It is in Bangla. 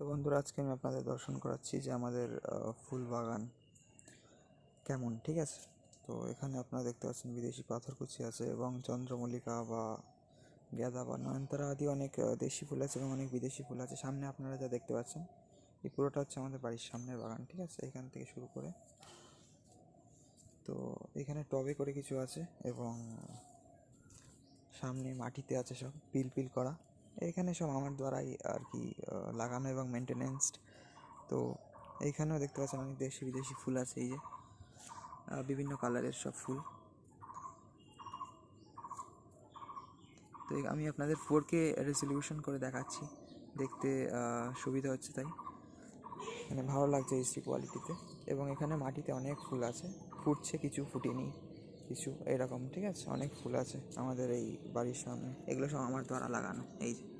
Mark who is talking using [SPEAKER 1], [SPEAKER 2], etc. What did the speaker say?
[SPEAKER 1] তো বন্ধুরা, আজকে আমি আপনাদের দর্শন করাচ্ছি যে আমাদের ফুল বাগান কেমন, ঠিক আছে? তো এখানে আপনারা দেখতে পাচ্ছেন বিদেশি পাথরকুচি আছে এবং চন্দ্রমল্লিকা বা গ্যাদা বা নয়নতারা আদি অনেক দেশি ফুল আছে এবং অনেক বিদেশি ফুল আছে। সামনে আপনারা যা দেখতে পাচ্ছেন, এই পুরোটা হচ্ছে আমাদের বাড়ির সামনের বাগান, ঠিক আছে? এখান থেকে শুরু করে। তো এখানে টবে করে কিছু আছে এবং সামনে মাটিতে আছে সব, পিল পিল করা। এখানে সব আমার দ্বারাই আর কি লাগানো এবং মেনটেনেন্সড তো এইখানেও দেখতে পাচ্ছেন অনেক দেশি বিদেশি ফুল আছে এই যে বিভিন্ন কালারের সব ফুল। তো আমি আপনাদের ফোর কে রেজলিউশন করে দেখাচ্ছি, দেখতে সুবিধা হচ্ছে তাই। মানে ভালো লাগছে এইচডি কোয়ালিটিতে এবং এখানে মাটিতে অনেক ফুল আছে, ফুটছে, কিছু ফুটেনি। কিছু এরকম, ঠিক আছে? অনেক ফুল আছে আমাদের এই বাড়ির সামনে। এগুলো সব আমার দ্বারা লাগানো, এই যে।